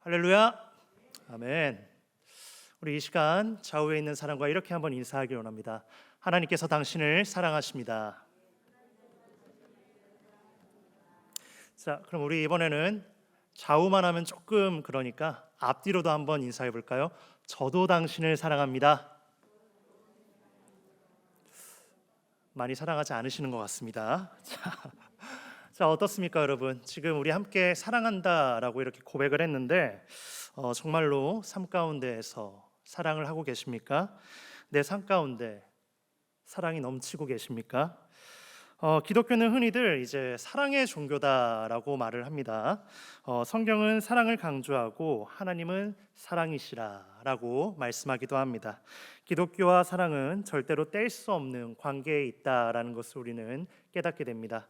할렐루야. 아멘. 우리 이 시간 좌우에 있는 사람과 이렇게 한번 인사하기 원합니다. 하나님께서 당신을 사랑하십니다. 자, 그럼 우리 이번에는 좌우만 하면 조금 그러니까 앞뒤로도 한번 인사해 볼까요? 저도 당신을 사랑합니다. 많이 사랑하지 않으시는 것 같습니다. 자, 자 어떻습니까, 여러분? 지금 우리 함께 사랑한다라고 이렇게 고백을 했는데 어, 정말로 삶 가운데에서 사랑을 하고 계십니까? 내 삶 가운데 사랑이 넘치고 계십니까? 어, 기독교는 흔히들 이제 사랑의 종교다라고 말을 합니다. 어, 성경은 사랑을 강조하고 하나님은 사랑이시라라고 말씀하기도 합니다. 기독교와 사랑은 절대로 뗄 수 없는 관계에 있다라는 것을 우리는 깨닫게 됩니다.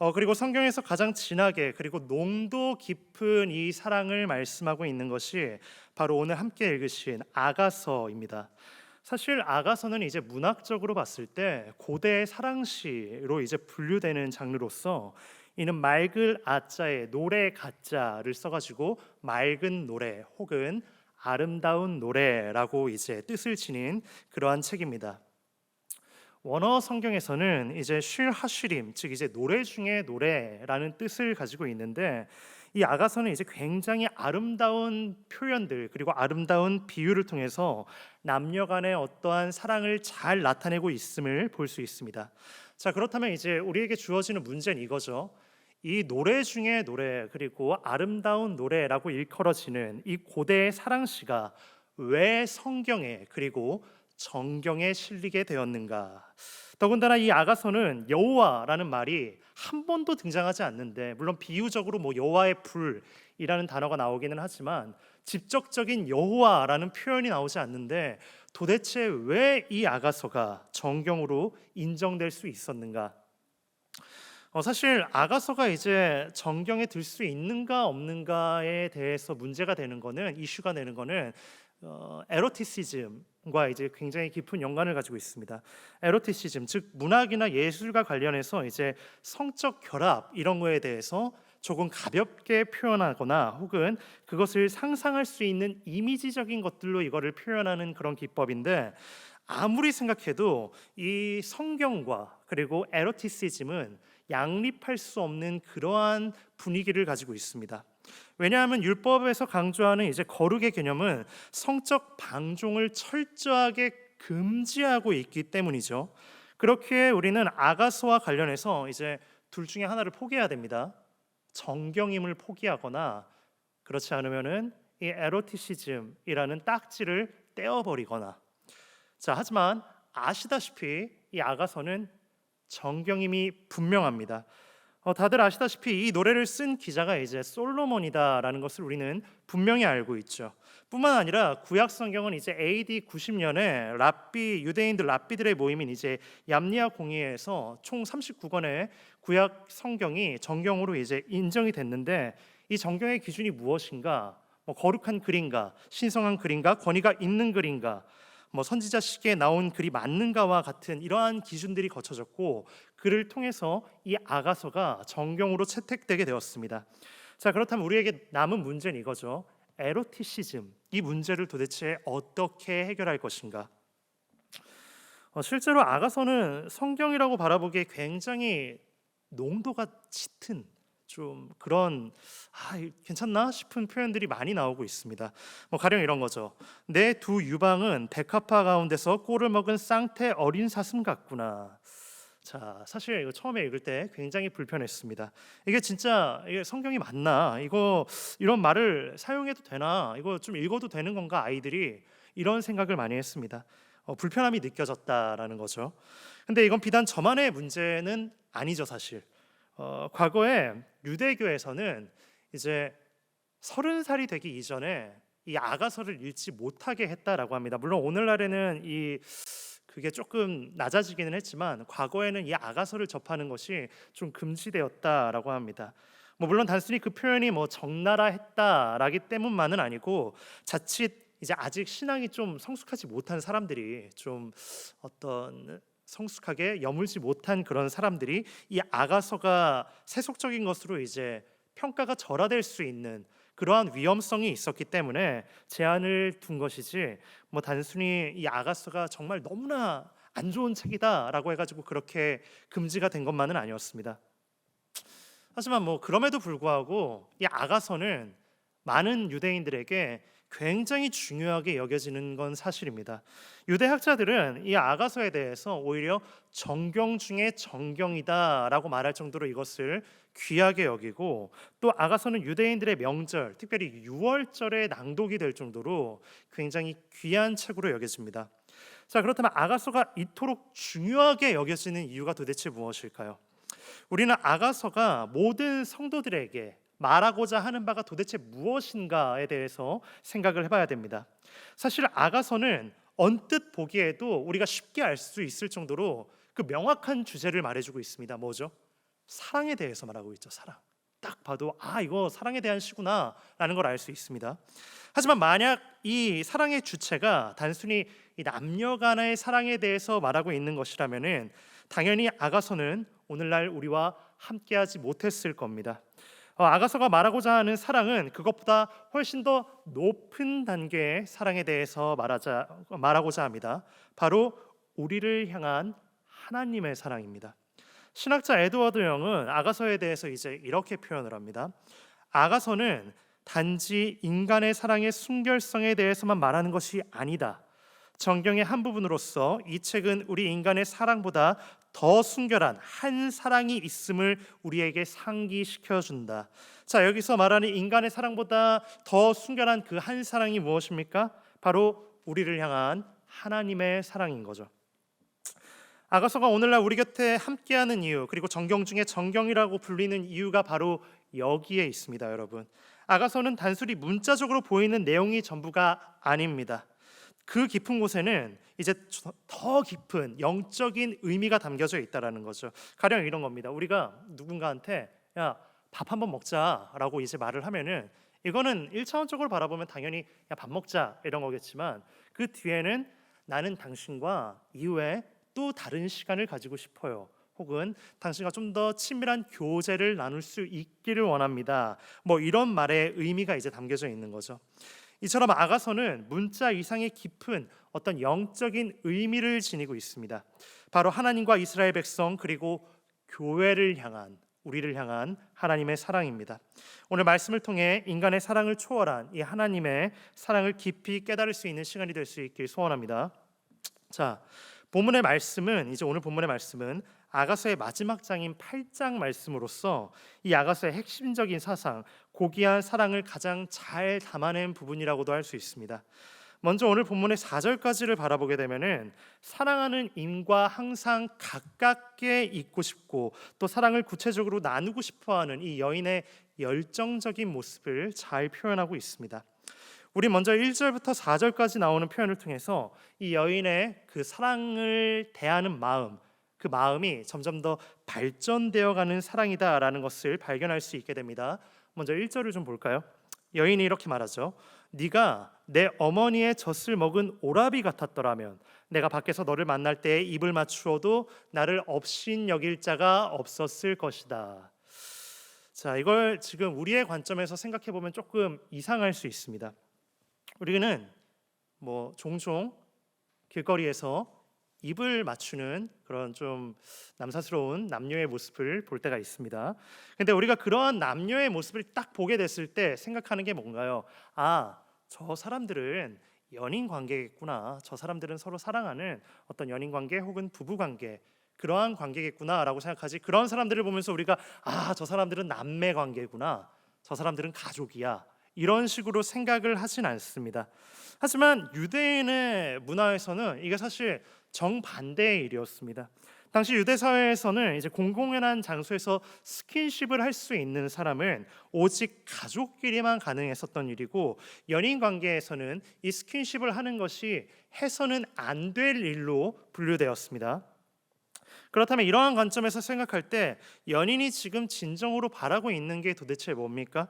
어, 그리고 성경에서 가장 진하게 그리고 농도 깊은 이 사랑을 말씀하고 있는 것이 바로 오늘 함께 읽으신 아가서입니다. 사실 아가서는 이제 문학적으로 봤을 때 고대 사랑시로 이제 분류되는 장르로서 이는 맑을 아자에 노래 가자를 써가지고 맑은 노래 혹은 아름다운 노래라고 이제 뜻을 지닌 그러한 책입니다. 원어 성경에서는 이제 쉴 하쉬림 즉 이제 노래 중에 노래라는 뜻을 가지고 있는데 이 아가서는 이제 굉장히 아름다운 표현들 그리고 아름다운 비유를 통해서 남녀 간의 어떠한 사랑을 잘 나타내고 있음을 볼 수 있습니다. 자, 그렇다면 이제 우리에게 주어지는 문제는 이거죠. 이 노래 중에 노래 그리고 아름다운 노래라고 일컬어지는 이 고대의 사랑시가 왜 성경에 그리고 정경에 실리게 되었는가? 더군다나 이 아가서는 여호와라는 말이 한 번도 등장하지 않는데 물론 비유적으로 뭐 여호와의 불이라는 단어가 나오기는 하지만 직접적인 여호와라는 표현이 나오지 않는데 도대체 왜 이 아가서가 정경으로 인정될 수 있었는가? 어, 사실 아가서가 이제 정경에 들 수 있는가 없는가에 대해서 문제가 되는 거는 이슈가 되는 거는 어, 에로티시즘 과 이제 굉장히 깊은 연관을 가지고 있습니다. 에로티시즘 즉 문학이나 예술과 관련해서 이제 성적 결합 이런 거에 대해서 조금 가볍게 표현하거나 혹은 그것을 상상할 수 있는 이미지적인 것들로 이거를 표현하는 그런 기법인데 아무리 생각해도 이 성경과 그리고 에로티시즘은 양립할 수 없는 그러한 분위기를 가지고 있습니다. 왜냐하면 율법에서 강조하는 이제 거룩의 개념은 성적 방종을 철저하게 금지하고 있기 때문이죠. 그렇게 우리는 아가서와 관련해서 이제 둘 중에 하나를 포기해야 됩니다. 정경임을 포기하거나 그렇지 않으면은 이 에로티시즘이라는 딱지를 떼어버리거나 자 하지만 아시다시피 이 아가서는 정경임이 분명합니다. 어, 다들 아시다시피 이 노래를 쓴 기자가 이제 솔로몬이다라는 것을 우리는 분명히 알고 있죠. 뿐만 아니라 구약 성경은 이제 AD 90년에 랍비 유대인들 랍비들의 모임인 이제 얌니아 공의회에서 총 39권의 구약 성경이 정경으로 이제 인정이 됐는데 이 정경의 기준이 무엇인가? 뭐 거룩한 글인가, 신성한 글인가, 권위가 있는 글인가, 뭐 선지자 시기에 나온 글이 맞는가와 같은 이러한 기준들이 거쳐졌고 그를 통해서 이 아가서가 정경으로 채택되게 되었습니다. 자 그렇다면 우리에게 남은 문제는 이거죠. 에로티시즘 이 문제를 도대체 어떻게 해결할 것인가? 어, 실제로 아가서는 성경이라고 바라보기에 굉장히 농도가 짙은 좀 그런 아 괜찮나 싶은 표현들이 많이 나오고 있습니다. 뭐 가령 이런 거죠. 내 두 유방은 백합화 가운데서 꼴을 먹은 쌍태 어린 사슴 같구나. 자, 사실 이거 처음에 읽을 때 굉장히 불편했습니다. 이게 진짜 이게 성경이 맞나? 이거 이런 말을 사용해도 되나? 이거 좀 읽어도 되는 건가? 아이들이 이런 생각을 많이 했습니다. 어, 불편함이 느껴졌다라는 거죠. 근데 이건 비단 저만의 문제는 아니죠, 사실. 어, 과거에 유대교에서는 이제 서른 살이 되기 이전에 이 아가서를 읽지 못하게 했다라고 합니다. 물론 오늘날에는 이 그게 조금 낮아지기는 했지만 과거에는 이 아가서를 접하는 것이 좀 금지되었다라고 합니다. 뭐 물론 단순히 그 표현이 뭐 적나라 했다라기 때문만은 아니고 자칫 이제 아직 신앙이 좀 성숙하지 못한 사람들이 좀 어떤 성숙하게 여물지 못한 그런 사람들이 이 아가서가 세속적인 것으로 이제 평가가 절하될 수 있는 그러한 위험성이 있었기 때문에 제한을 둔 것이지 뭐 단순히 이 아가서가 정말 너무나 안 좋은 책이다라고 해가지고 그렇게 금지가 된 것만은 아니었습니다. 하지만 뭐 그럼에도 불구하고 이 아가서는 많은 유대인들에게 굉장히 중요하게 여겨지는 건 사실입니다. 유대 학자들은 이 아가서에 대해서 오히려 정경 중에 정경이다라고 말할 정도로 이것을 귀하게 여기고 또 아가서는 유대인들의 명절, 특별히 유월절에 낭독이 될 정도로 굉장히 귀한 책으로 여겨집니다. 자, 그렇다면 아가서가 이토록 중요하게 여겨지는 이유가 도대체 무엇일까요? 우리는 아가서가 모든 성도들에게 말하고자 하는 바가 도대체 무엇인가에 대해서 생각을 해봐야 됩니다. 사실 아가서는 언뜻 보기에도 우리가 쉽게 알 수 있을 정도로 그 명확한 주제를 말해주고 있습니다. 뭐죠? 사랑에 대해서 말하고 있죠. 사랑. 딱 봐도 아 이거 사랑에 대한 시구나라는 걸 알 수 있습니다. 하지만 만약 이 사랑의 주체가 단순히 이 남녀간의 사랑에 대해서 말하고 있는 것이라면은 당연히 아가서는 오늘날 우리와 함께하지 못했을 겁니다. 어, 아가서가 말하고자 하는 사랑은 그것보다 훨씬 더 높은 단계의 사랑에 대해서 말하자 말하고자 합니다. 바로 우리를 향한 하나님의 사랑입니다. 신학자 에드워드 영은 아가서에 대해서 이제 이렇게 표현을 합니다. 아가서는 단지 인간의 사랑의 순결성에 대해서만 말하는 것이 아니다. 정경의 한 부분으로서 이 책은 우리 인간의 사랑보다 더 순결한 한 사랑이 있음을 우리에게 상기시켜 준다. 자, 여기서 말하는 인간의 사랑보다 더 순결한 그 한 사랑이 무엇입니까? 바로 우리를 향한 하나님의 사랑인 거죠. 아가서가 오늘날 우리 곁에 함께하는 이유 그리고 정경 중에 정경이라고 불리는 이유가 바로 여기에 있습니다, 여러분. 아가서는 단순히 문자적으로 보이는 내용이 전부가 아닙니다. 그 깊은 곳에는 이제 더 깊은 영적인 의미가 담겨져 있다라는 거죠. 가령 이런 겁니다. 우리가 누군가한테 야 밥 한번 먹자라고 이제 말을 하면은 이거는 일차원적으로 바라보면 당연히 야 밥 먹자 이런 거겠지만 그 뒤에는 나는 당신과 이후에 또 다른 시간을 가지고 싶어요. 혹은 당신과 좀 더 친밀한 교제를 나눌 수 있기를 원합니다. 뭐 이런 말의 의미가 이제 담겨져 있는 거죠. 이처럼 아가서는 문자 이상의 깊은 어떤 영적인 의미를 지니고 있습니다. 바로 하나님과 이스라엘 백성 그리고 교회를 향한 우리를 향한 하나님의 사랑입니다. 오늘 말씀을 통해 인간의 사랑을 초월한 이 하나님의 사랑을 깊이 깨달을 수 있는 시간이 될 수 있길 소원합니다. 자, 본문의 말씀은 이제 오늘 본문의 말씀은 아가서의 마지막 장인 8장 말씀으로서 이 아가서의 핵심적인 사상, 고귀한 사랑을 가장 잘 담아낸 부분이라고도 할 수 있습니다. 먼저 오늘 본문의 4절까지를 바라보게 되면은 사랑하는 임과 항상 가깝게 있고 싶고 또 사랑을 구체적으로 나누고 싶어 하는 이 여인의 열정적인 모습을 잘 표현하고 있습니다. 우리 먼저 1절부터 4절까지 나오는 표현을 통해서 이 여인의 그 사랑을 대하는 마음, 그 마음이 점점 더 발전되어 가는 사랑이다라는 것을 발견할 수 있게 됩니다. 먼저 1절을 좀 볼까요? 여인이 이렇게 말하죠. 네가 내 어머니의 젖을 먹은 오라비 같았더라면 내가 밖에서 너를 만날 때 입을 맞추어도 나를 업신 여길 자가 없었을 것이다. 자, 이걸 지금 우리의 관점에서 생각해 보면 조금 이상할 수 있습니다. 우리는 뭐 종종 길거리에서 입을 맞추는 그런 좀 남사스러운 남녀의 모습을 볼 때가 있습니다. 근데 우리가 그러한 남녀의 모습을 딱 보게 됐을 때 생각하는 게 뭔가요? 아, 저 사람들은 연인 관계겠구나. 저 사람들은 서로 사랑하는 어떤 연인 관계 혹은 부부 관계 그러한 관계겠구나라고 생각하지. 그런 사람들을 보면서 우리가 아, 저 사람들은 남매 관계구나. 저 사람들은 가족이야. 이런 식으로 생각을 하진 않습니다. 하지만 유대인의 문화에서는 이게 사실 정반대의 일이었습니다. 당시 유대 사회에서는 이제 공공연한 장소에서 스킨십을 할 수 있는 사람은 오직 가족끼리만 가능했었던 일이고 연인 관계에서는 이 스킨십을 하는 것이 해서는 안 될 일로 분류되었습니다. 그렇다면 이러한 관점에서 생각할 때 연인이 지금 진정으로 바라고 있는 게 도대체 뭡니까?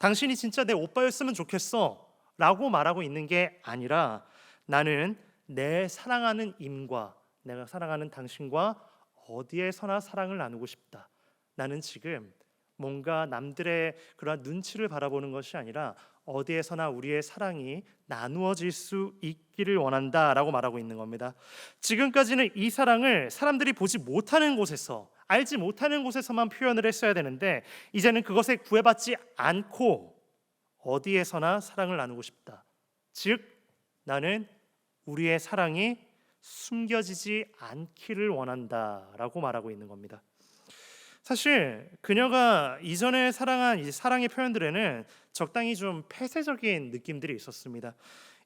당신이 진짜 내 오빠였으면 좋겠어 라고 말하고 있는 게 아니라 나는 내 사랑하는 임과 내가 사랑하는 당신과 어디에서나 사랑을 나누고 싶다. 나는 지금 뭔가 남들의 그러한 눈치를 바라보는 것이 아니라 어디에서나 우리의 사랑이 나누어질 수 있기를 원한다라고 말하고 있는 겁니다. 지금까지는 이 사랑을 사람들이 보지 못하는 곳에서 알지 못하는 곳에서만 표현을 했어야 되는데 이제는 그것에 구애받지 않고 어디에서나 사랑을 나누고 싶다. 즉 나는 우리의 사랑이 숨겨지지 않기를 원한다라고 말하고 있는 겁니다. 사실 그녀가 이전에 사랑한 이 사랑의 표현들에는 적당히 좀 폐쇄적인 느낌들이 있었습니다.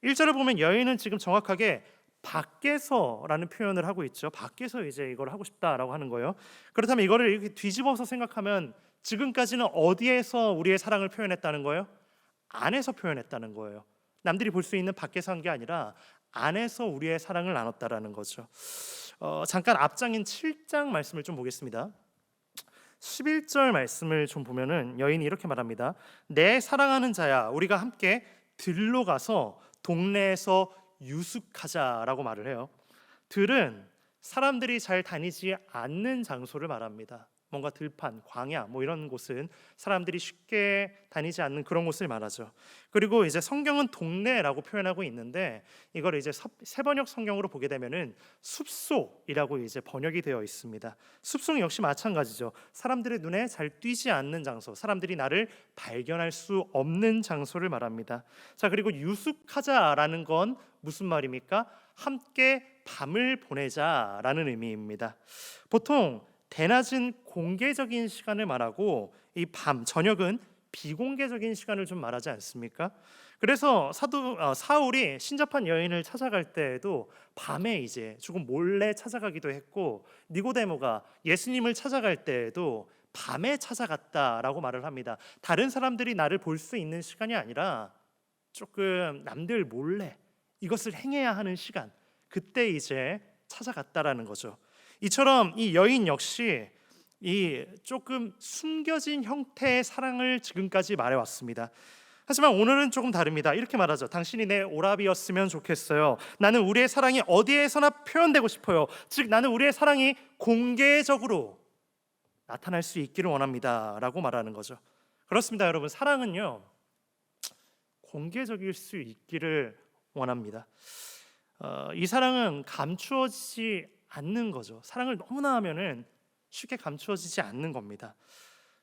1절을 보면 여인은 지금 정확하게 밖에서라는 표현을 하고 있죠. 밖에서 이제 이걸 하고 싶다라고 하는 거예요. 그렇다면 이거를 이렇게 뒤집어서 생각하면 지금까지는 어디에서 우리의 사랑을 표현했다는 거예요? 안에서 표현했다는 거예요. 남들이 볼 수 있는 밖에서 한 게 아니라 안에서 우리의 사랑을 나눴다라는 거죠. 어, 잠깐 앞장인 7장 말씀을 좀 보겠습니다. 11절 말씀을 좀 보면은 여인이 이렇게 말합니다. 내 사랑하는 자야, 우리가 함께 들로 가서 동네에서 유숙하자라고 말을 해요. 들은 사람들이 잘 다니지 않는 장소를 말합니다. 뭔가 들판, 광야 뭐 이런 곳은 사람들이 쉽게 다니지 않는 그런 곳을 말하죠. 그리고 이제 성경은 동네라고 표현하고 있는데 이걸 이제 세번역 성경으로 보게 되면은 숲속이라고 이제 번역이 되어 있습니다. 숲속 역시 마찬가지죠. 사람들의 눈에 잘 띄지 않는 장소, 사람들이 나를 발견할 수 없는 장소를 말합니다. 자, 그리고 유숙하자라는 건 무슨 말입니까? 함께 밤을 보내자라는 의미입니다. 보통 대낮은 공개적인 시간을 말하고 이 밤 저녁은 비공개적인 시간을 좀 말하지 않습니까? 그래서 사도 어, 사울이 신접한 여인을 찾아갈 때에도 밤에 이제 조금 몰래 찾아가기도 했고 니고데모가 예수님을 찾아갈 때에도 밤에 찾아갔다라고 말을 합니다. 다른 사람들이 나를 볼 수 있는 시간이 아니라 조금 남들 몰래 이것을 행해야 하는 시간 그때 이제 찾아갔다라는 거죠. 이처럼 이 여인 역시 이 조금 숨겨진 형태의 사랑을 지금까지 말해왔습니다. 하지만 오늘은 조금 다릅니다. 이렇게 말하죠. 당신이 내 오랍이었으면 좋겠어요. 나는 우리의 사랑이 어디에서나 표현되고 싶어요. 즉 나는 우리의 사랑이 공개적으로 나타날 수 있기를 원합니다 라고 말하는 거죠. 그렇습니다, 여러분. 사랑은요. 공개적일 수 있기를 원합니다. 어, 이 사랑은 감추어지지 않는 거죠. 사랑을 너무나 하면은 쉽게 감추어지지 않는 겁니다.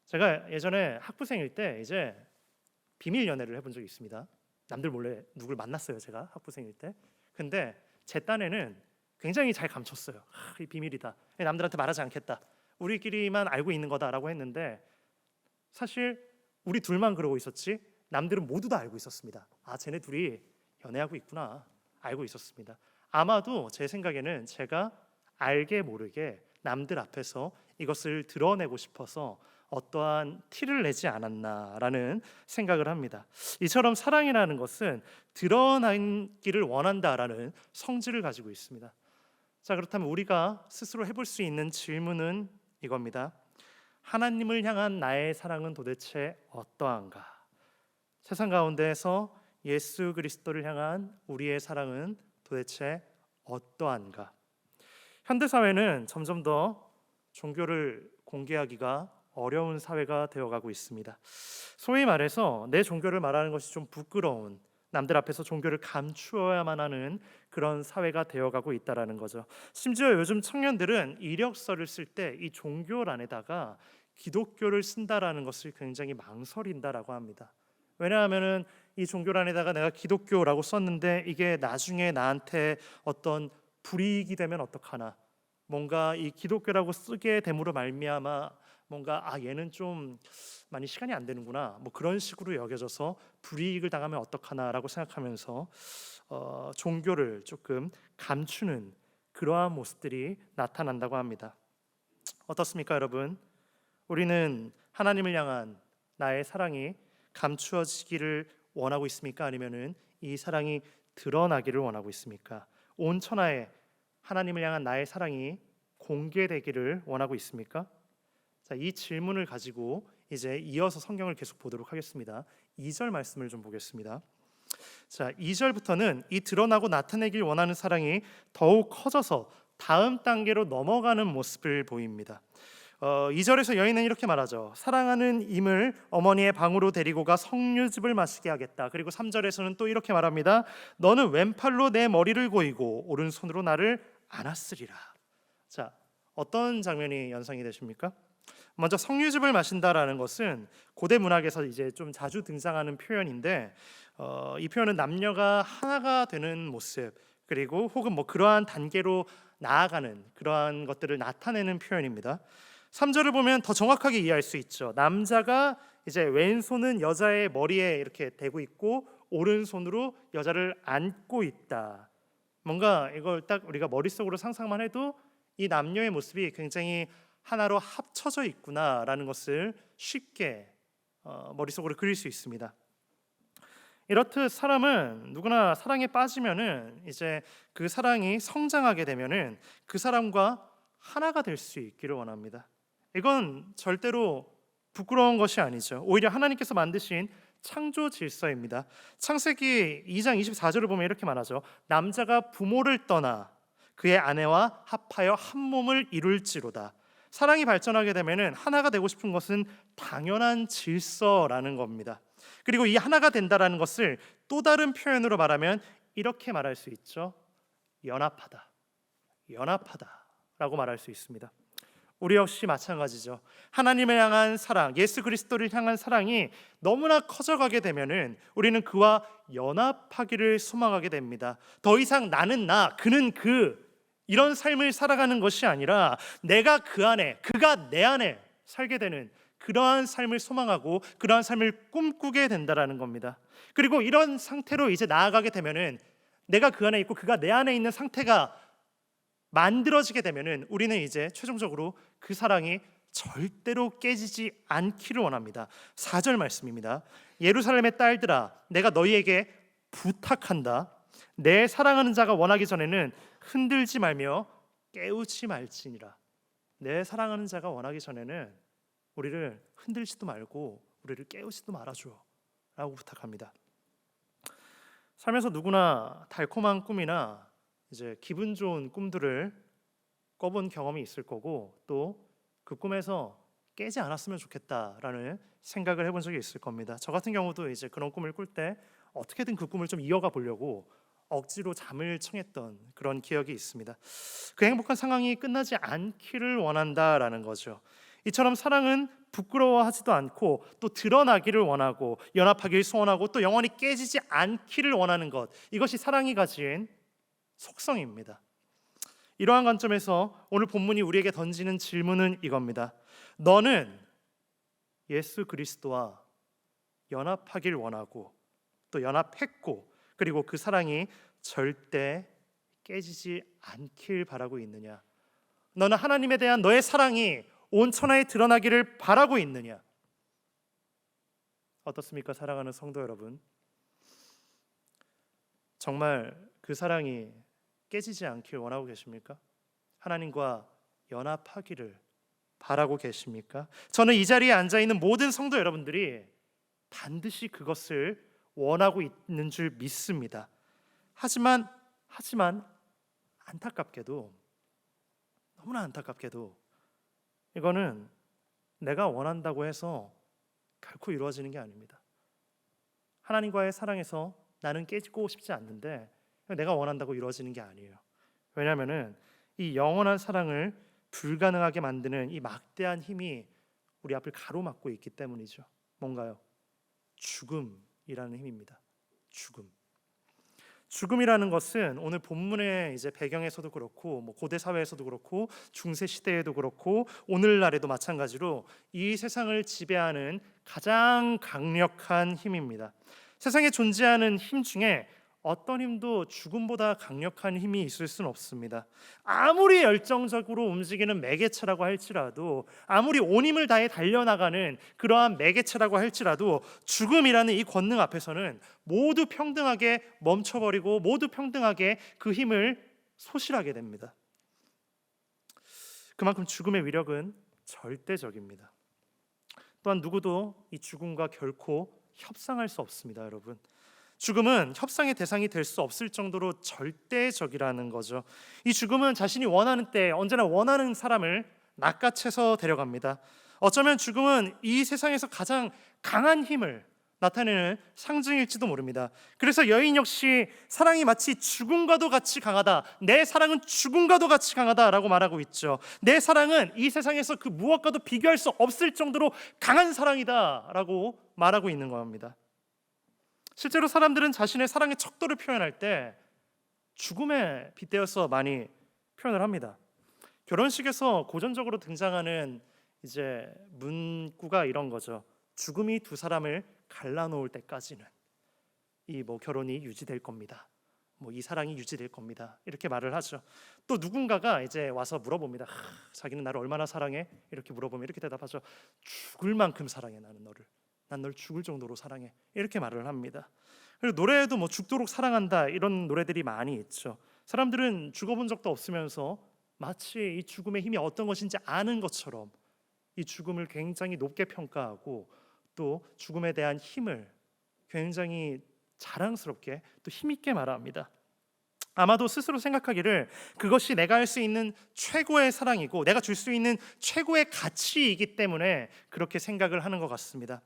제가 예전에 학부생일 때 이제 비밀 연애를 해본 적이 있습니다. 남들 몰래 누굴 만났어요, 제가 학부생일 때. 근데 제 딴에는 굉장히 잘 감췄어요. 아, 이 비밀이다. 남들한테 말하지 않겠다. 우리끼리만 알고 있는 거다라고 했는데 사실 우리 둘만 그러고 있었지 남들은 모두 다 알고 있었습니다. 아, 쟤네 둘이 연애하고 있구나. 알고 있었습니다. 아마도 제 생각에는 제가 알게 모르게 남들 앞에서 이것을 드러내고 싶어서 어떠한 티를 내지 않았나라는 생각을 합니다. 이처럼 사랑이라는 것은 드러나기를 원한다라는 성질을 가지고 있습니다. 자, 그렇다면 우리가 스스로 해볼 수 있는 질문은 이겁니다. 하나님을 향한 나의 사랑은 도대체 어떠한가? 세상 가운데에서 예수 그리스도를 향한 우리의 사랑은 도대체 어떠한가? 현대 사회는 점점 더 종교를 공개하기가 어려운 사회가 되어가고 있습니다. 소위 말해서 내 종교를 말하는 것이 좀 부끄러운 남들 앞에서 종교를 감추어야만 하는 그런 사회가 되어가고 있다라는 거죠. 심지어 요즘 청년들은 이력서를 쓸 때 이 종교란에다가 기독교를 쓴다라는 것을 굉장히 망설인다라고 합니다. 왜냐하면은 이 종교란에다가 내가 기독교라고 썼는데 이게 나중에 나한테 어떤 불이익이 되면 어떡하나 뭔가 이 기독교라고 쓰게 됨으로 말미암아 뭔가 아 얘는 좀 많이 시간이 안 되는구나 뭐 그런 식으로 여겨져서 불이익을 당하면 어떡하나라고 생각하면서 어, 종교를 조금 감추는 그러한 모습들이 나타난다고 합니다. 어떻습니까, 여러분? 우리는 하나님을 향한 나의 사랑이 감추어지기를 원하고 있습니까? 아니면은 이 사랑이 드러나기를 원하고 있습니까? 온 천하에 하나님을 향한 나의 사랑이 공개되기를 원하고 있습니까? 자, 이 질문을 가지고 이제 이어서 성경을 계속 보도록 하겠습니다. 2절 말씀을 좀 보겠습니다. 자, 2절부터는 이 드러나고 나타내길 원하는 사랑이 더욱 커져서 다음 단계로 넘어가는 모습을 보입니다. 어, 2절에서 여인은 이렇게 말하죠. 사랑하는 임을 어머니의 방으로 데리고 가 석류즙을 마시게 하겠다. 그리고 3절에서는 또 이렇게 말합니다. 너는 왼팔로 내 머리를 고이고 오른손으로 나를 안았으리라. 자, 어떤 장면이 연상이 되십니까? 먼저 석류즙을 마신다라는 것은 고대 문학에서 이제 좀 자주 등장하는 표현인데 어, 이 표현은 남녀가 하나가 되는 모습 그리고 혹은 뭐 그러한 단계로 나아가는 그러한 것들을 나타내는 표현입니다. 3절을 보면 더 정확하게 이해할 수 있죠. 남자가 이제 왼손은 여자의 머리에 이렇게 대고 있고 오른손으로 여자를 안고 있다. 뭔가 이걸 딱 우리가 머릿속으로 상상만 해도 이 남녀의 모습이 굉장히 하나로 합쳐져 있구나라는 것을 쉽게 어, 머릿속으로 그릴 수 있습니다. 이렇듯 사람은 누구나 사랑에 빠지면은 이제 그 사랑이 성장하게 되면은 그 사람과 하나가 될 수 있기를 원합니다. 이건 절대로 부끄러운 것이 아니죠. 오히려 하나님께서 만드신 창조 질서입니다. 창세기 2장 24절을 보면 이렇게 말하죠. 남자가 부모를 떠나 그의 아내와 합하여 한 몸을 이룰지로다. 사랑이 발전하게 되면은 하나가 되고 싶은 것은 당연한 질서라는 겁니다. 그리고 이 하나가 된다라는 것을 또 다른 표현으로 말하면 이렇게 말할 수 있죠. 연합하다. 연합하다라고 말할 수 있습니다. 우리 역시 마찬가지죠. 하나님을 향한 사랑, 예수 그리스도를 향한 사랑이 너무나 커져가게 되면은 우리는 그와 연합하기를 소망하게 됩니다. 더 이상 나는 나, 그는 그 이런 삶을 살아가는 것이 아니라 내가 그 안에, 그가 내 안에 살게 되는 그러한 삶을 소망하고 그러한 삶을 꿈꾸게 된다라는 겁니다. 그리고 이런 상태로 이제 나아가게 되면은 내가 그 안에 있고 그가 내 안에 있는 상태가 만들어지게 되면은 우리는 이제 최종적으로 그 사랑이 절대로 깨지지 않기를 원합니다. 4절 말씀입니다. 예루살렘의 딸들아 내가 너희에게 부탁한다. 내 사랑하는 자가 원하기 전에는 흔들지 말며 깨우지 말지니라. 내 사랑하는 자가 원하기 전에는 우리를 흔들지도 말고 우리를 깨우지도 말아줘. 라고 부탁합니다. 살면서 누구나 달콤한 꿈이나 이제 기분 좋은 꿈들을 꿔본 경험이 있을 거고 또 그 꿈에서 깨지 않았으면 좋겠다라는 생각을 해본 적이 있을 겁니다. 저 같은 경우도 이제 그런 꿈을 꿀 때 어떻게든 그 꿈을 좀 이어가 보려고 억지로 잠을 청했던 그런 기억이 있습니다. 그 행복한 상황이 끝나지 않기를 원한다라는 거죠. 이처럼 사랑은 부끄러워하지도 않고 또 드러나기를 원하고 연합하기를 소원하고 또 영원히 깨지지 않기를 원하는 것 이것이 사랑이 가진 속성입니다. 이러한 관점에서 오늘 본문이 우리에게 던지는 질문은 이겁니다. 너는 예수 그리스도와 연합하길 원하고 또 연합했고 그리고 그 사랑이 절대 깨지지 않길 바라고 있느냐? 너는 하나님에 대한 너의 사랑이 온 천하에 드러나기를 바라고 있느냐? 어떻습니까, 사랑하는 성도 여러분? 정말 그 사랑이 깨지지 않길 원하고 계십니까? 하나님과 연합하기를 바라고 계십니까? 저는 이 자리에 앉아 있는 모든 성도 여러분들이 반드시 그것을 원하고 있는 줄 믿습니다. 하지만 하지만 안타깝게도 너무나 안타깝게도 이거는 내가 원한다고 해서 결코 이루어지는 게 아닙니다. 하나님과의 사랑에서 나는 깨지고 싶지 않는데 내가 원한다고 이루어지는 게 아니에요. 왜냐하면은 이 영원한 사랑을 불가능하게 만드는 이 막대한 힘이 우리 앞을 가로막고 있기 때문이죠. 뭔가요? 죽음이라는 힘입니다. 죽음. 죽음이라는 것은 오늘 본문의 이제 배경에서도 그렇고 뭐 고대 사회에서도 그렇고 중세 시대에도 그렇고 오늘날에도 마찬가지로 이 세상을 지배하는 가장 강력한 힘입니다. 세상에 존재하는 힘 중에 어떤 힘도 죽음보다 강력한 힘이 있을 수는 없습니다. 아무리 열정적으로 움직이는 매개체라고 할지라도 아무리 온 힘을 다해 달려나가는 그러한 매개체라고 할지라도 죽음이라는 이 권능 앞에서는 모두 평등하게 멈춰버리고 모두 평등하게 그 힘을 소실하게 됩니다. 그만큼 죽음의 위력은 절대적입니다. 또한 누구도 이 죽음과 결코 협상할 수 없습니다, 여러분. 죽음은 협상의 대상이 될 수 없을 정도로 절대적이라는 거죠. 이 죽음은 자신이 원하는 때 언제나 원하는 사람을 낚아채서 데려갑니다. 어쩌면 죽음은 이 세상에서 가장 강한 힘을 나타내는 상징일지도 모릅니다. 그래서 여인 역시 사랑이 마치 죽음과도 같이 강하다. 내 사랑은 죽음과도 같이 강하다라고 말하고 있죠. 내 사랑은 이 세상에서 그 무엇과도 비교할 수 없을 정도로 강한 사랑이다라고 말하고 있는 겁니다. 실제로 사람들은 자신의 사랑의 척도를 표현할 때 죽음에 빗대어서 많이 표현을 합니다. 결혼식에서 고전적으로 등장하는 이제 문구가 이런 거죠. 죽음이 두 사람을 갈라놓을 때까지는 이 뭐 결혼이 유지될 겁니다. 뭐 이 사랑이 유지될 겁니다. 이렇게 말을 하죠. 또 누군가가 이제 와서 물어봅니다. 하, 자기는 나를 얼마나 사랑해? 이렇게 물어보면 이렇게 대답하죠. 죽을 만큼 사랑해 나는 너를. 난 널 죽을 정도로 사랑해. 이렇게 말을 합니다. 그리고 노래에도 뭐 죽도록 사랑한다 이런 노래들이 많이 있죠. 사람들은 죽어본 적도 없으면서 마치 이 죽음의 힘이 어떤 것인지 아는 것처럼 이 죽음을 굉장히 높게 평가하고 또 죽음에 대한 힘을 굉장히 자랑스럽게 또 힘있게 말합니다. 아마도 스스로 생각하기를 그것이 내가 할 수 있는 최고의 사랑이고 내가 줄 수 있는 최고의 가치이기 때문에 그렇게 생각을 하는 것 같습니다.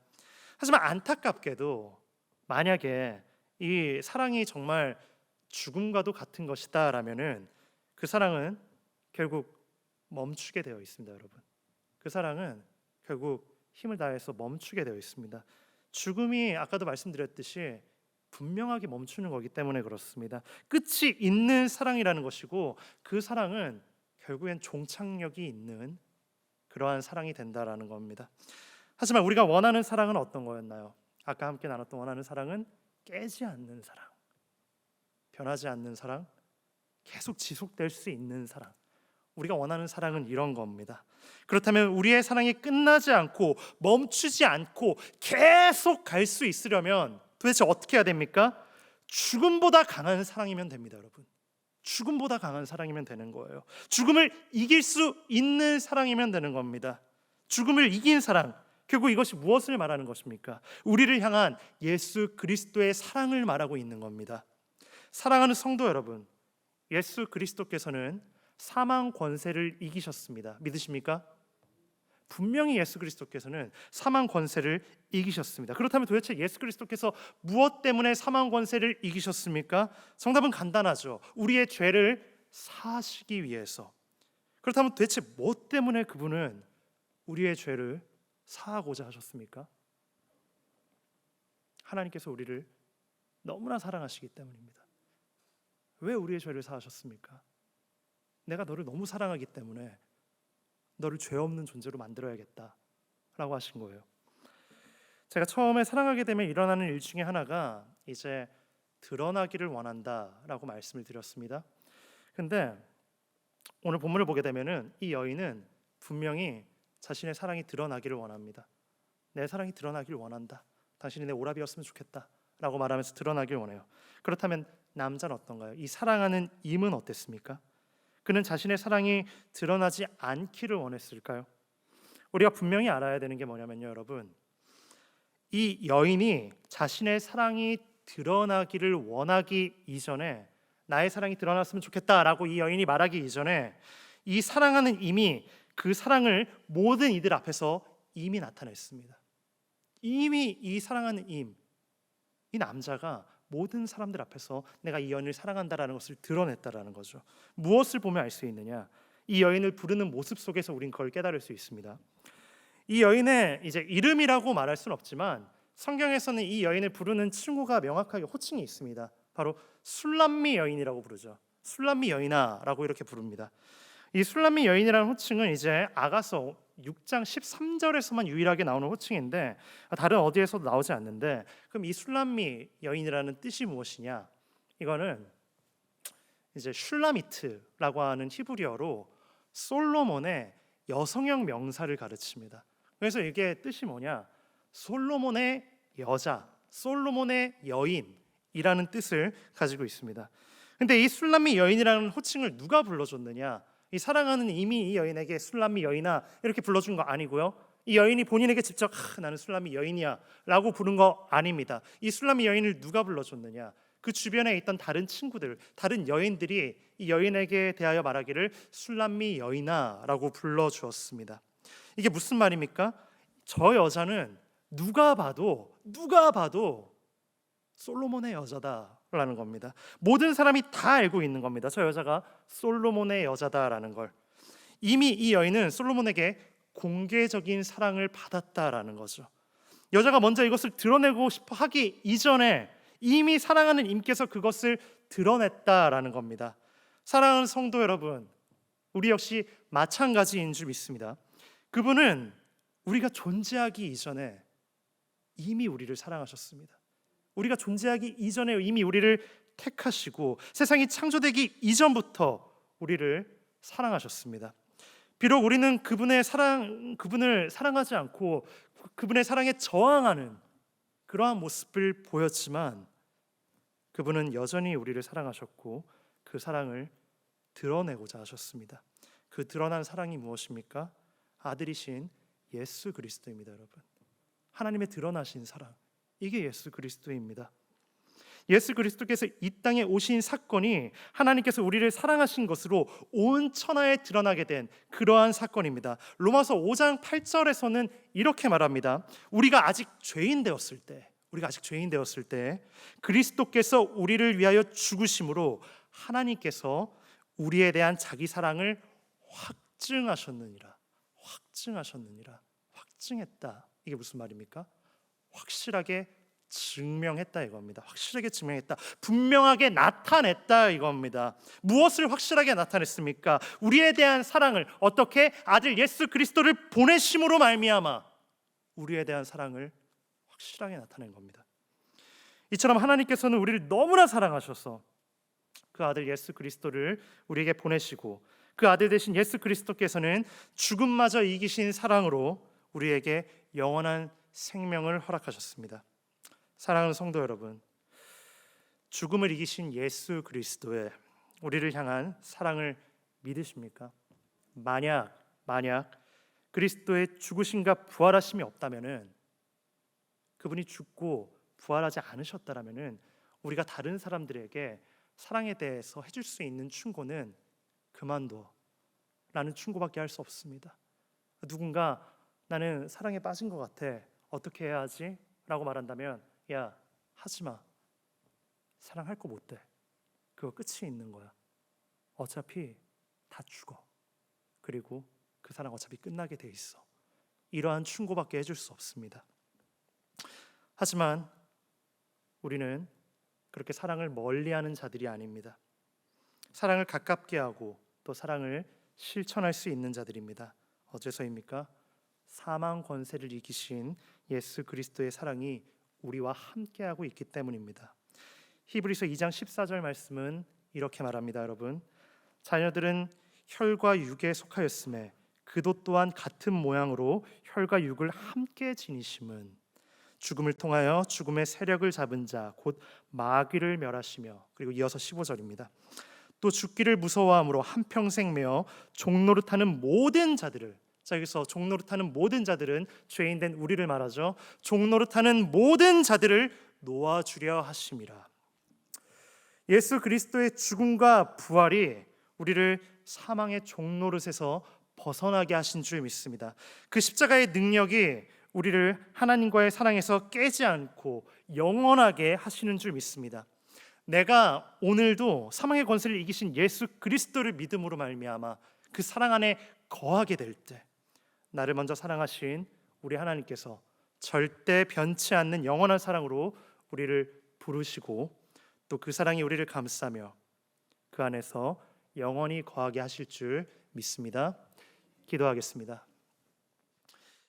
하지만 안타깝게도 만약에 이 사랑이 정말 죽음과도 같은 것이다라면은 그 사랑은 결국 멈추게 되어 있습니다, 여러분. 그 사랑은 결국 힘을 다해서 멈추게 되어 있습니다. 죽음이 아까도 말씀드렸듯이 분명하게 멈추는 거기 때문에 그렇습니다. 끝이 있는 사랑이라는 것이고 그 사랑은 결국엔 종착역이 있는 그러한 사랑이 된다라는 겁니다. 하지만 우리가 원하는 사랑은 어떤 거였나요? 아까 함께 나눴던 원하는 사랑은 깨지 않는 사랑, 변하지 않는 사랑, 계속 지속될 수 있는 사랑. 우리가 원하는 사랑은 이런 겁니다. 그렇다면 우리의 사랑이 끝나지 않고 멈추지 않고 계속 갈 수 있으려면 도대체 어떻게 해야 됩니까? 죽음보다 강한 사랑이면 됩니다, 여러분. 죽음보다 강한 사랑이면 되는 거예요. 죽음을 이길 수 있는 사랑이면 되는 겁니다. 죽음을 이긴 사랑. 결국 이것이 무엇을 말하는 것입니까? 우리를 향한 예수 그리스도의 사랑을 말하고 있는 겁니다. 사랑하는 성도 여러분, 예수 그리스도께서는 사망 권세를 이기셨습니다. 믿으십니까? 분명히 예수 그리스도께서는 사망 권세를 이기셨습니다. 그렇다면 도대체 예수 그리스도께서 무엇 때문에 사망 권세를 이기셨습니까? 정답은 간단하죠. 우리의 죄를 사시기 위해서. 그렇다면 도대체 뭐 때문에 그분은 우리의 죄를 사하고자 하셨습니까? 하나님께서 우리를 너무나 사랑하시기 때문입니다. 왜 우리의 죄를 사하셨습니까? 내가 너를 너무 사랑하기 때문에 너를 죄 없는 존재로 만들어야겠다 라고 하신 거예요. 제가 처음에 사랑하게 되면 일어나는 일 중에 하나가 이제 드러나기를 원한다라고 말씀을 드렸습니다. 근데 오늘 본문을 보게 되면은 이 여인은 분명히 자신의 사랑이 드러나기를 원합니다. 내 사랑이 드러나기를 원한다. 당신이 내 오라비였으면 좋겠다 라고 말하면서 드러나길 원해요. 그렇다면 남자는 어떤가요? 이 사랑하는 임은 어땠습니까? 그는 자신의 사랑이 드러나지 않기를 원했을까요? 우리가 분명히 알아야 되는 게 뭐냐면요, 여러분. 이 여인이 자신의 사랑이 드러나기를 원하기 이전에 나의 사랑이 드러났으면 좋겠다라고 이 여인이 말하기 이전에 이 사랑하는 임이 그 사랑을 모든 이들 앞에서 이미 나타냈습니다. 이미 이 사랑하는 임, 이 남자가 모든 사람들 앞에서 내가 이 여인을 사랑한다라는 것을 드러냈다라는 거죠. 무엇을 보면 알 수 있느냐? 이 여인을 부르는 모습 속에서 우린 그걸 깨달을 수 있습니다. 이 여인의 이제 이름이라고 말할 수는 없지만 성경에서는 이 여인을 부르는 칭호가 명확하게 호칭이 있습니다. 바로 술람미 여인이라고 부르죠. 술람미 여인아라고 이렇게 부릅니다. 이 술람미 여인이라는 호칭은 이제 아가서 6장 13절에서만 유일하게 나오는 호칭인데 다른 어디에서도 나오지 않는데 그럼 이 술람미 여인이라는 뜻이 무엇이냐? 이거는 이제 슐라미트라고 하는 히브리어로 솔로몬의 여성형 명사를 가르칩니다. 그래서 이게 뜻이 뭐냐? 솔로몬의 여자, 솔로몬의 여인이라는 뜻을 가지고 있습니다. 근데 이 술람미 여인이라는 호칭을 누가 불러줬느냐? 이 사랑하는 이미 이 여인에게 술람미 여인아 이렇게 불러준 거 아니고요. 이 여인이 본인에게 직접 아, 나는 술람미 여인이야라고 부른 거 아닙니다. 이 술람미 여인을 누가 불러줬느냐? 그 주변에 있던 다른 친구들, 다른 여인들이 이 여인에게 대하여 말하기를 술람미 여인아라고 불러 주었습니다. 이게 무슨 말입니까? 저 여자는 누가 봐도 누가 봐도 솔로몬의 여자다 라는 겁니다. 모든 사람이 다 알고 있는 겁니다. 저 여자가 솔로몬의 여자다라는 걸. 이미 이 여인은 솔로몬에게 공개적인 사랑을 받았다라는 거죠. 여자가 먼저 이것을 드러내고 싶어 하기 이전에 이미 사랑하는 임께서 그것을 드러냈다라는 겁니다. 사랑하는 성도 여러분, 우리 역시 마찬가지인 줄 믿습니다. 그분은 우리가 존재하기 이전에 이미 우리를 사랑하셨습니다. 우리가 존재하기 이전에 이미 우리를 택하시고 세상이 창조되기 이전부터 우리를 사랑하셨습니다. 비록 우리는 그분의 사랑 그분을 사랑하지 않고 그분의 사랑에 저항하는 그러한 모습을 보였지만 그분은 여전히 우리를 사랑하셨고 그 사랑을 드러내고자 하셨습니다. 그 드러난 사랑이 무엇입니까? 아들이신 예수 그리스도입니다, 여러분. 하나님의 드러나신 사랑. 이게 예수 그리스도입니다. 예수 그리스도께서 이 땅에 오신 사건이 하나님께서 우리를 사랑하신 것으로 온 천하에 드러나게 된 그러한 사건입니다. 로마서 5장 8절에서는 이렇게 말합니다. 우리가 아직 죄인 되었을 때, 우리가 아직 죄인 되었을 때 그리스도께서 우리를 위하여 죽으심으로 하나님께서 우리에 대한 자기 사랑을 확증하셨느니라. 확증하셨느니라. 확증했다. 이게 무슨 말입니까? 확실하게 증명했다 이겁니다. 확실하게 증명했다. 분명하게 나타냈다 이겁니다. 무엇을 확실하게 나타냈습니까? 우리에 대한 사랑을 어떻게 아들 예수 그리스도를 보내심으로 말미암아 우리에 대한 사랑을 확실하게 나타낸 겁니다. 이처럼 하나님께서는 우리를 너무나 사랑하셔서 그 아들 예수 그리스도를 우리에게 보내시고 그 아들 대신 예수 그리스도께서는 죽음마저 이기신 사랑으로 우리에게 영원한 생명을 허락하셨습니다. 사랑하는 성도 여러분, 죽음을 이기신 예수 그리스도의 우리를 향한 사랑을 믿으십니까? 만약 만약 그리스도의 죽으심과 부활하심이 없다면은 그분이 죽고 부활하지 않으셨다라면은 우리가 다른 사람들에게 사랑에 대해서 해줄 수 있는 충고는 그만둬라는 충고밖에 할 수 없습니다. 누군가 나는 사랑에 빠진 것 같아 어떻게 해야 하지? 라고 말한다면 야 하지 마. 사랑할 거 못 돼 그거 끝이 있는 거야. 어차피 다 죽어. 그리고 그 사랑 어차피 끝나게 돼 있어. 이러한 충고밖에 해줄 수 없습니다. 하지만 우리는 그렇게 사랑을 멀리하는 자들이 아닙니다. 사랑을 가깝게 하고 또 사랑을 실천할 수 있는 자들입니다. 어째서입니까? 사망 권세를 이기신 예수 그리스도의 사랑이 우리와 함께하고 있기 때문입니다. 히브리서 2장 14절 말씀은 이렇게 말합니다, 여러분. 자녀들은 혈과 육에 속하였음에 그도 또한 같은 모양으로 혈과 육을 함께 지니심은 죽음을 통하여 죽음의 세력을 잡은 자 곧 마귀를 멸하시며 그리고 이어서 15절입니다. 또 죽기를 무서워함으로 한평생 매어 종노릇하는 모든 자들을 자 여기서 종노릇하는 모든 자들은 죄인 된 우리를 말하죠. 종노릇하는 모든 자들을 놓아 주려 하심이라. 예수 그리스도의 죽음과 부활이 우리를 사망의 종노릇에서 벗어나게 하신 줄 믿습니다. 그 십자가의 능력이 우리를 하나님과의 사랑에서 깨지 않고 영원하게 하시는 줄 믿습니다. 내가 오늘도 사망의 권세를 이기신 예수 그리스도를 믿음으로 말미암아 그 사랑 안에 거하게 될 때 나를 먼저 사랑하신 우리 하나님께서 절대 변치 않는 영원한 사랑으로 우리를 부르시고 또 그 사랑이 우리를 감싸며 그 안에서 영원히 거하게 하실 줄 믿습니다. 기도하겠습니다.